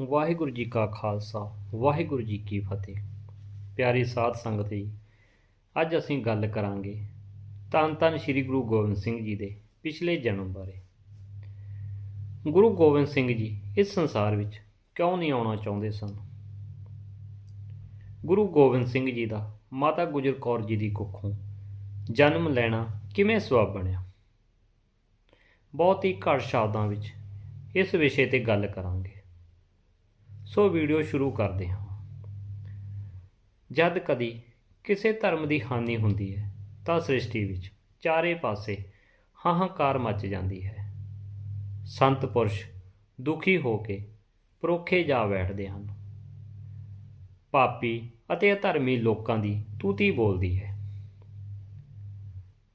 ਵਾਹਿਗੁਰੂ ਜੀ ਕਾ ਖਾਲਸਾ, ਵਾਹਿਗੁਰੂ ਜੀ ਕੀ ਫਤਿਹ। ਪਿਆਰੀ ਸਾਧ ਸੰਗਤ ਜੀ, ਅੱਜ ਅਸੀਂ ਗੱਲ ਕਰਾਂਗੇ ਧੰਨ ਧੰਨ ਸ੍ਰੀ ਗੁਰੂ ਗੋਬਿੰਦ ਸਿੰਘ ਜੀ ਦੇ ਪਿਛਲੇ ਜਨਮ ਬਾਰੇ। ਗੁਰੂ ਗੋਬਿੰਦ ਸਿੰਘ ਜੀ, ਇਸ ਸੰਸਾਰ ਵਿੱਚ ਕਿਉਂ ਨਹੀਂ ਆਉਣਾ ਚਾਹੁੰਦੇ ਸਨ? ਗੁਰੂ ਗੋਬਿੰਦ ਸਿੰਘ ਜੀ ਦਾ ਮਾਤਾ ਗੁਜਰ ਕੌਰ ਜੀ ਦੀ ਕੁੱਖੋਂ ਜਨਮ ਲੈਣਾ ਕਿਵੇਂ ਸਬਬ ਬਣਿਆ? ਬਹੁਤ ਹੀ ਘੱਟ ਸ਼ਬਦਾਂ ਵਿੱਚ ਇਸ ਵਿਸ਼ੇ ਤੇ ਗੱਲ ਕਰਾਂਗੇ। ਸੋ ਵੀਡੀਓ ਸ਼ੁਰੂ ਕਰਦੇ ਹਾਂ। ਜਦ ਕਦੀ ਕਿਸੇ ਧਰਮ ਦੀ ਹਾਨੀ ਹੁੰਦੀ ਹੈ, ਤਾਂ ਸ੍ਰਿਸ਼ਟੀ ਵਿੱਚ ਚਾਰੇ ਪਾਸੇ ਹਾਹਾਕਾਰ ਮਚ ਜਾਂਦੀ ਹੈ। ਸੰਤ ਪੁਰਸ਼ ਦੁਖੀ ਹੋ ਕੇ ਪਰੋਖੇ ਜਾ ਬੈਠਦੇ ਹਨ। ਪਾਪੀ ਅਤੇ ਅਧਰਮੀ ਲੋਕਾਂ ਦੀ ਤੂਤੀ ਬੋਲਦੀ ਹੈ।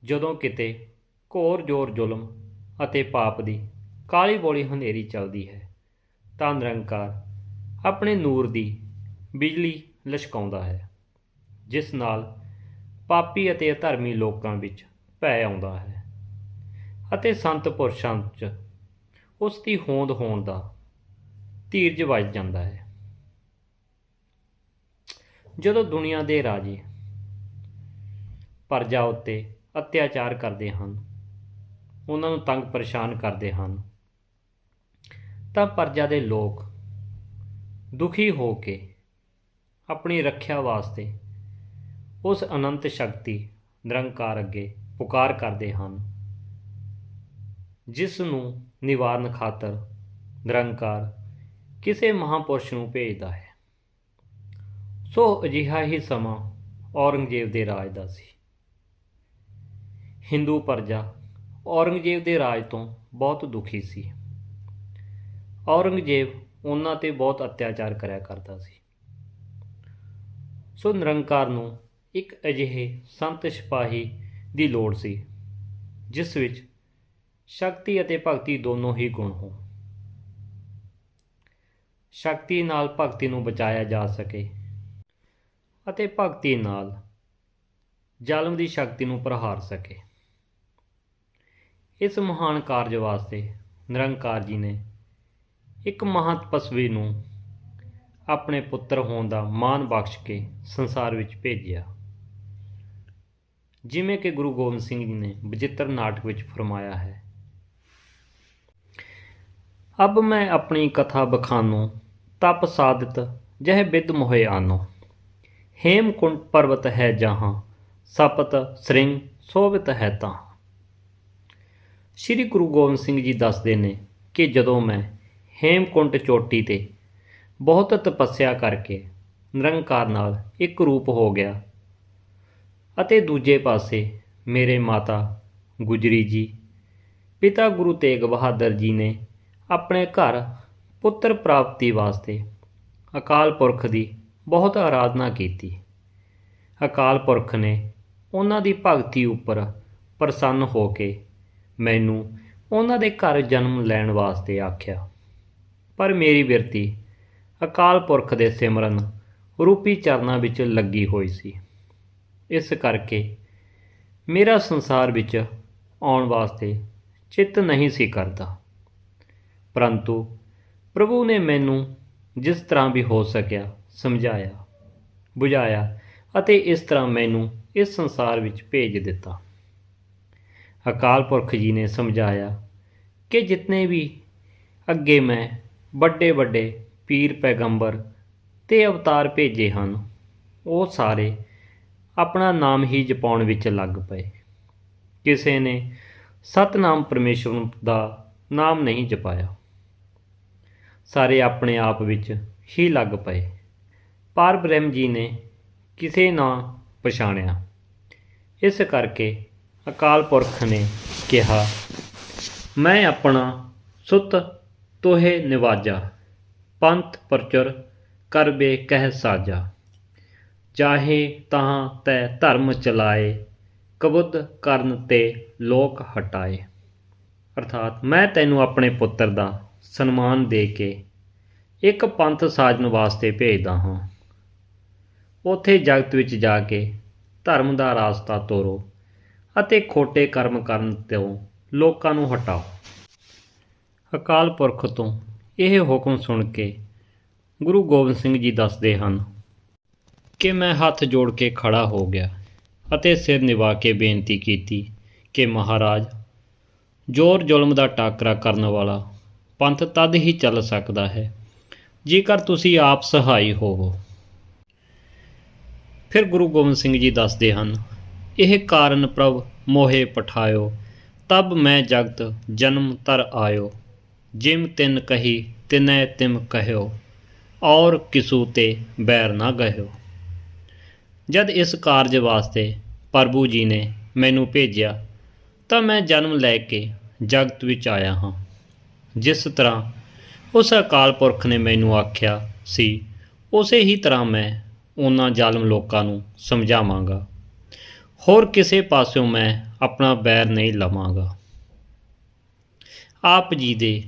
ਜਦੋਂ ਕਿਤੇ ਘੋਰ ਜੋਰ ਜ਼ੁਲਮ ਅਤੇ ਪਾਪ ਦੀ ਕਾਲੀ ਬੋਲੀ ਹਨੇਰੀ ਚੱਲਦੀ ਹੈ, ਤਾਂ ਨਿਰੰਕਾਰ ਆਪਣੇ ਨੂਰ ਦੀ ਬਿਜਲੀ ਲਸ਼ਕਾਉਂਦਾ ਹੈ, ਜਿਸ ਨਾਲ ਪਾਪੀ ਅਤੇ ਅਧਰਮੀ ਲੋਕਾਂ ਵਿੱਚ ਭੈ ਆਉਂਦਾ ਹੈ ਅਤੇ ਸੰਤ ਪੁਰਸ਼ਾਂ 'ਚ ਉਸ ਦੀ ਹੋਂਦ ਹੋਣ ਦਾ ਧੀਰਜ ਵੱਜ ਜਾਂਦਾ ਹੈ। ਜਦੋਂ ਦੁਨੀਆ ਦੇ ਰਾਜੇ ਪਰਜਾ ਉੱਤੇ ਅਤਿਆਚਾਰ ਕਰਦੇ ਹਨ, ਉਹਨਾਂ ਨੂੰ ਤੰਗ ਪਰੇਸ਼ਾਨ ਕਰਦੇ ਹਨ, ਤਾਂ ਪਰਜਾ ਦੇ ਲੋਕ ਦੁਖੀ ਹੋ ਕੇ ਆਪਣੀ ਰੱਖਿਆ ਵਾਸਤੇ ਉਸ ਅਨੰਤ ਸ਼ਕਤੀ ਨਿਰੰਕਾਰ ਅੱਗੇ ਪੁਕਾਰ ਕਰਦੇ ਹਨ, ਜਿਸ ਨੂੰ ਨਿਵਾਰਨ ਖਾਤਰ ਨਿਰੰਕਾਰ ਕਿਸੇ ਮਹਾਪੁਰਸ਼ ਨੂੰ ਭੇਜਦਾ ਹੈ। ਸੋ ਅਜਿਹਾ ਹੀ ਸਮਾਂ ਔਰੰਗਜ਼ੇਬ ਦੇ ਰਾਜ ਦਾ ਸੀ। ਹਿੰਦੂ ਪਰਜਾ ਔਰੰਗਜ਼ੇਬ ਦੇ ਰਾਜ ਤੋਂ ਬਹੁਤ ਦੁਖੀ ਸੀ। ਔਰੰਗਜ਼ੇਬ ਉਹਨਾਂ ਤੇ ਬਹੁਤ ਅਤਿਆਚਾਰ ਕਰਿਆ ਕਰਦਾ ਸੀ। ਸੋ ਨਿਰੰਕਾਰ ਨੂੰ ਇੱਕ ਅਜਿਹੇ ਸੰਤ ਸਿਪਾਹੀ ਦੀ ਲੋੜ ਸੀ, ਜਿਸ ਵਿੱਚ ਸ਼ਕਤੀ ਅਤੇ ਭਗਤੀ ਦੋਨੋਂ ਹੀ ਗੁਣ ਹੋਣ। ਸ਼ਕਤੀ ਨਾਲ ਭਗਤੀ ਨੂੰ ਬਚਾਇਆ ਜਾ ਸਕੇ ਅਤੇ ਭਗਤੀ ਨਾਲ ਜ਼ਾਲਮ ਦੀ ਸ਼ਕਤੀ ਨੂੰ ਪ੍ਰਹਾਰ ਸਕੇ। ਇਸ ਮਹਾਨ ਕਾਰਜ ਵਾਸਤੇ ਨਿਰੰਕਾਰ ਜੀ ਨੇ ਇੱਕ ਮਹਾਂ ਤਪਸਵੀ ਨੂੰ ਆਪਣੇ ਪੁੱਤਰ ਹੋਣ ਦਾ ਮਾਣ ਬਖਸ਼ ਕੇ ਸੰਸਾਰ ਵਿੱਚ ਭੇਜਿਆ। ਜਿਵੇਂ ਕਿ ਗੁਰੂ ਗੋਬਿੰਦ ਸਿੰਘ ਜੀ ਨੇ ਬਜਿੱਤਰ ਨਾਟਕ ਵਿੱਚ ਫਰਮਾਇਆ ਹੈ। ਅਬ ਮੈਂ ਆਪਣੀ ਕਥਾ ਬਖਾਨੋ, ਤਪ ਸਾਧਿਤ, ਜਹ ਬਿਦ ਮੋਹਿ ਆਨੋ। ਹੇਮਕੁੰਟ ਪਰਵਤ ਹੈ ਜਹਾਂ, ਸਪਤ ਸ੍ਰਿੰਗ ਸੋਭਿਤ ਹੈ ਤਾਂ ਸ੍ਰੀ ਗੁਰੂ ਗੋਬਿੰਦ ਸਿੰਘ ਜੀ ਦੱਸਦੇ ਨੇ ਕਿ ਜਦੋਂ ਮੈਂ ਹੇਮਕੁੰਟ ਚੋਟੀ ਤੇ। ਬਹੁਤ ਤਪੱਸਿਆ ਕਰਕੇ ਨਿਰੰਕਾਰ ਨਾਲ ਇੱਕ ਰੂਪ ਹੋ ਗਿਆ। ਅਤੇ ਦੂਜੇ ਪਾਸੇ ਮੇਰੇ ਮਾਤਾ ਗੁਜਰੀ ਜੀ, ਪਿਤਾ ਗੁਰੂ ਤੇਗ ਬਹਾਦਰ ਜੀ ਨੇ ਆਪਣੇ ਘਰ ਪੁੱਤਰ ਪ੍ਰਾਪਤੀ ਵਾਸਤੇ ਅਕਾਲ ਪੁਰਖ ਦੀ ਬਹੁਤ ਆਰਾਧਨਾ ਕੀਤੀ। ਅਕਾਲ ਪੁਰਖ ਨੇ ਉਹਨਾਂ ਦੀ ਭਗਤੀ ਉੱਪਰ ਪ੍ਰਸੰਨ ਹੋ ਕੇ ਮੈਨੂੰ ਉਹਨਾਂ ਦੇ ਘਰ ਜਨਮ ਲੈਣ ਵਾਸਤੇ ਆਖਿਆ। ਪਰ ਮੇਰੀ ਬਿਰਤੀ ਅਕਾਲ ਪੁਰਖ ਦੇ ਸਿਮਰਨ ਰੂਪੀ ਚਰਨਾਂ ਵਿੱਚ ਲੱਗੀ ਹੋਈ ਸੀ। ਇਸ ਕਰਕੇ ਮੇਰਾ ਸੰਸਾਰ ਵਿੱਚ ਆਉਣ ਵਾਸਤੇ ਚਿੱਤ ਨਹੀਂ ਸੀ ਕਰਦਾ। ਪਰੰਤੂ ਪ੍ਰਭੂ ਨੇ ਮੈਨੂੰ ਜਿਸ ਤਰ੍ਹਾਂ ਵੀ ਹੋ ਸਕਿਆ ਸਮਝਾਇਆ, ਬੁਝਾਇਆ ਅਤੇ ਇਸ ਤਰ੍ਹਾਂ ਮੈਨੂੰ ਇਸ ਸੰਸਾਰ ਵਿੱਚ ਭੇਜ ਦਿੱਤਾ। ਅਕਾਲ ਪੁਰਖ ਜੀ ਨੇ ਸਮਝਾਇਆ ਕਿ ਜਿਤਨੇ ਵੀ ਅੱਗੇ ਮੈਂ ਵੱਡੇ ਵੱਡੇ ਪੀਰ ਪੈਗੰਬਰ ਤੇ ਅਵਤਾਰ ਭੇਜੇ ਹਨ। ਉਹ ਸਾਰੇ ਆਪਣਾ ਨਾਮ ਹੀ ਜਪਾਉਣ ਵਿੱਚ ਲੱਗ ਪਏ। ਕਿਸੇ ਨੇ ਸਤਨਾਮ ਪਰਮੇਸ਼ਵਰ ਦਾ ਨਾਮ ਨਹੀਂ ਜਪਾਇਆ। ਸਾਰੇ ਆਪਣੇ ਆਪ ਵਿੱਚ ਹੀ ਲੱਗ ਪਏ। ਪਰ ਬ੍ਰਹਮ ਜੀ ਨੇ ਕਿਸੇ ਨਾ ਪਛਾਣਿਆ। ਇਸ ਕਰਕੇ ਅਕਾਲ ਪੁਰਖ ਨੇ ਕਿਹਾ, ਮੈਂ ਆਪਣਾ ਸੁੱਤ ਤੋਹੇ ਨਿਵਾਜਾ, ਪੰਥ ਪ੍ਰਚੁਰ ਕਰਬੇ ਕਹਿ ਸਾਜਾ। ਚਾਹੇ ਤਾਂ ਤੈ ਧਰਮ ਚਲਾਏ, ਕਬੁੱਧ ਕਰਨ ਤੇ ਲੋਕ ਹਟਾਏ। ਅਰਥਾਤ ਮੈਂ ਤੈਨੂੰ ਆਪਣੇ ਪੁੱਤਰ ਦਾ ਸਨਮਾਨ ਦੇ ਕੇ ਇੱਕ ਪੰਥ ਸਾਜਣ ਵਾਸਤੇ ਭੇਜਦਾ ਹਾਂ। ਉਥੇ ਜਗਤ ਵਿੱਚ ਜਾ ਕੇ ਧਰਮ ਦਾ ਰਾਸਤਾ ਤੋਰੋ ਅਤੇ ਖੋਟੇ ਕਰਮ ਕਰਨ ਤੋਂ ਲੋਕਾਂ ਨੂੰ ਹਟਾਓ। ਅਕਾਲ ਪੁਰਖ ਤੋਂ ਇਹ ਹੁਕਮ ਸੁਣ ਕੇ ਗੁਰੂ ਗੋਬਿੰਦ ਸਿੰਘ ਜੀ ਦੱਸਦੇ ਹਨ ਕਿ ਮੈਂ ਹੱਥ ਜੋੜ ਕੇ ਖੜਾ ਹੋ ਗਿਆ ਅਤੇ ਸਿਰ ਨਿਵਾ ਕੇ ਬੇਨਤੀ ਕੀਤੀ ਕਿ ਮਹਾਰਾਜ, ਜ਼ੋਰ ਜ਼ੁਲਮ ਦਾ ਟਾਕਰਾ ਕਰਨ ਵਾਲਾ ਪੰਥ ਤਦ ਹੀ ਚੱਲ ਸਕਦਾ ਹੈ ਜੇਕਰ ਤੁਸੀਂ ਆਪ ਸਹਾਈ ਹੋਵੋ। ਫਿਰ ਗੁਰੂ ਗੋਬਿੰਦ ਸਿੰਘ ਜੀ ਦੱਸਦੇ ਹਨ, ਇਹ ਕਾਰਨ ਪ੍ਰਭ ਮੋਹੇ ਪਠਾਇਓ, ਤਬ ਮੈਂ ਜਗਤ ਜਨਮ ਤਰ ਆਇਓ। ਜਿਮ ਤਿੰਨ ਕਹੀ, ਤਿਨੈ ਤਿਮ ਕਹਿਓ, ਔਰ ਕਿਸੂ ਤੇ ਬੈਰ ਨਾ ਗਇਓ ਜਦ ਇਸ ਕਾਰਜ ਵਾਸਤੇ ਪ੍ਰਭੂ ਜੀ ਨੇ ਮੈਨੂੰ ਭੇਜਿਆ, ਤਾਂ ਮੈਂ ਜਨਮ ਲੈ ਕੇ ਜਗਤ ਵਿੱਚ ਆਇਆ ਹਾਂ। ਜਿਸ ਤਰ੍ਹਾਂ ਉਸ ਅਕਾਲ ਪੁਰਖ ਨੇ ਮੈਨੂੰ ਆਖਿਆ ਸੀ, ਉਸੇ ਹੀ ਤਰ੍ਹਾਂ ਮੈਂ ਉਹਨਾਂ ਜ਼ਾਲਮ ਲੋਕਾਂ ਨੂੰ ਸਮਝਾਵਾਂਗਾ। ਹੋਰ ਕਿਸੇ ਪਾਸਿਓਂ ਮੈਂ ਆਪਣਾ ਬੈਰ ਨਹੀਂ ਲਵਾਂਗਾ। ਆਪ ਜੀ ਦੇ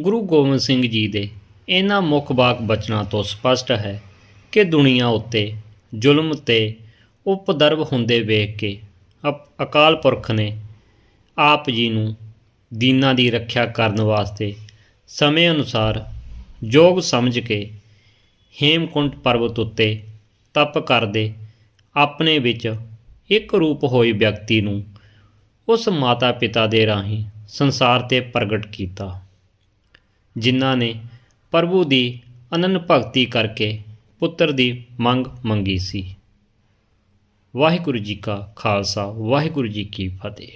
ਗੁਰੂ ਗੋਬਿੰਦ ਸਿੰਘ ਜੀ ਦੇ ਇਹਨਾਂ ਮੁੱਖ ਬਾਕ ਬਚਨਾਂ ਤੋਂ ਸਪਸ਼ਟ ਹੈ ਕਿ ਦੁਨੀਆ ਉੱਤੇ ਜ਼ੁਲਮ ਤੇ ਉਪਦਰਵ ਹੁੰਦੇ ਵੇਖ ਕੇ ਅਪ- ਅਕਾਲ ਪੁਰਖ ਨੇ ਆਪ ਜੀ ਨੂੰ ਦੀਨਾਂ ਦੀ ਰੱਖਿਆ ਕਰਨ ਵਾਸਤੇ ਸਮੇਂ ਅਨੁਸਾਰ ਯੋਗ ਸਮਝ ਕੇ ਹੇਮਕੁੰਟ ਪਰਬਤ ਉੱਤੇ ਤਪ ਕਰਦੇ ਆਪਣੇ ਵਿੱਚ ਇੱਕ ਰੂਪ ਹੋਈ ਵਿਅਕਤੀ ਨੂੰ ਉਸ ਮਾਤਾ ਪਿਤਾ ਦੇ ਰਾਹੀਂ ਸੰਸਾਰ ਤੇ ਪ੍ਰਗਟ ਕੀਤਾ। ਜਿਨ੍ਹਾਂ ਨੇ ਪ੍ਰਭੂ ਦੀ ਅਨੰਨ ਭਗਤੀ ਕਰਕੇ ਪੁੱਤਰ ਦੀ ਮੰਗ ਮੰਗੀ ਸੀ। ਵਾਹਿਗੁਰੂ ਜੀ ਕਾ ਖਾਲਸਾ, ਵਾਹਿਗੁਰੂ ਜੀ ਕੀ ਫਤਿਹ।